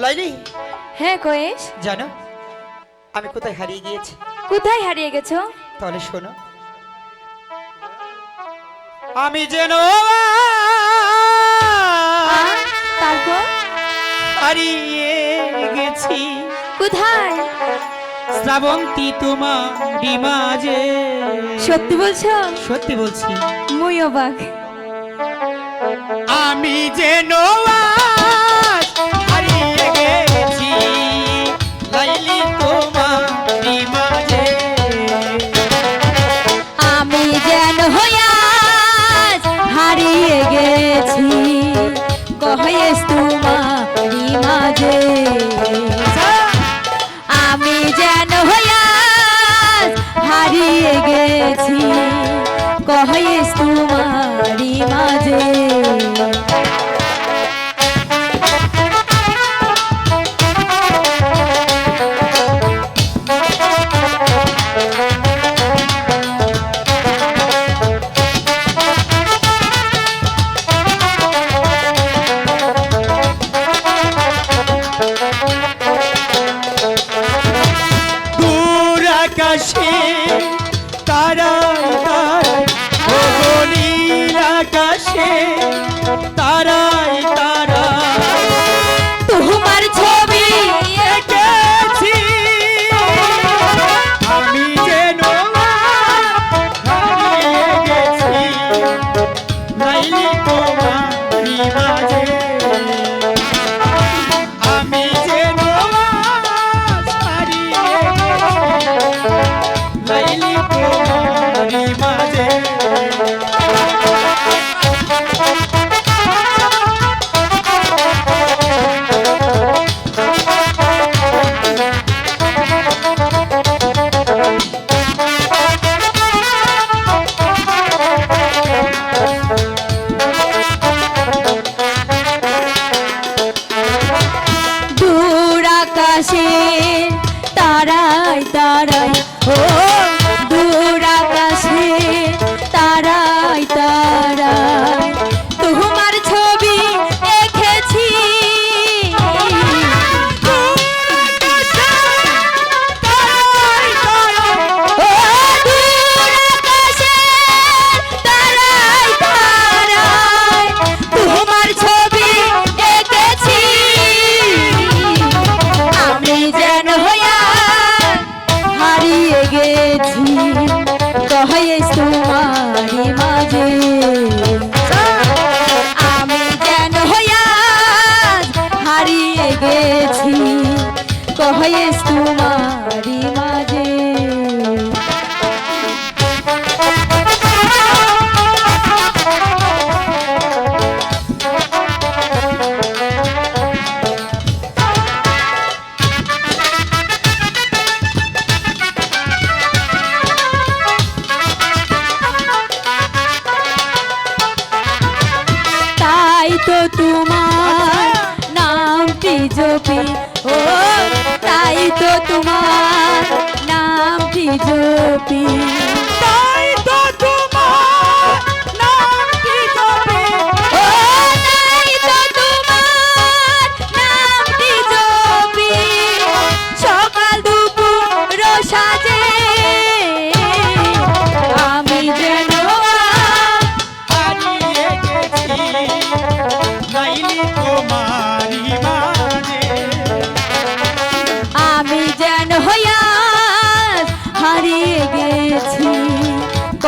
লাইলি? হ্যাঁ জানো আমি কোথায় হারিয়ে গিয়েছি? কোথায় হারিয়ে গেছো? তাহলে শোনো। আমি যেন হারিয়ে গেছি। কোথায়? শ্রাবন্তী তোমার সত্যি বলছো? সত্যি বলছি। মই অবাক। আমি যেন হয়ে মাঝে আমি হারিয়ে গেছি। কহে তারা হারিয়ে গেছি কহে তোমারি মাঝে। আমি যেন হইয়া হারিয়ে গেছি। কহে তোমারি মাঝে। be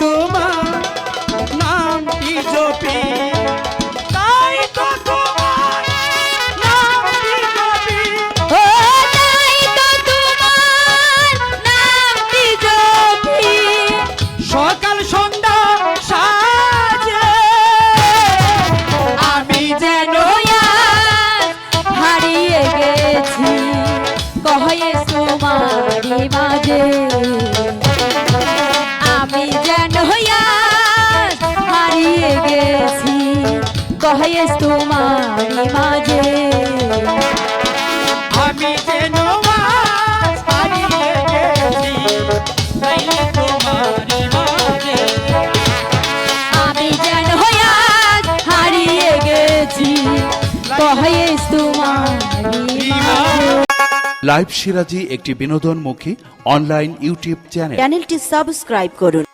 তোমার কহে তোমারি মাঝে। আমি যেন আজ হারিয়ে গেছি তাই তোমারই আমি যেন হারিয়ে গেছি কহে তোমারি মাঝে। লাইভ সিরাজি একটি বিনোদনমুখী অনলাইন ইউটিউব চ্যানেল চ্যানেলটি সাবস্ক্রাইব করুন।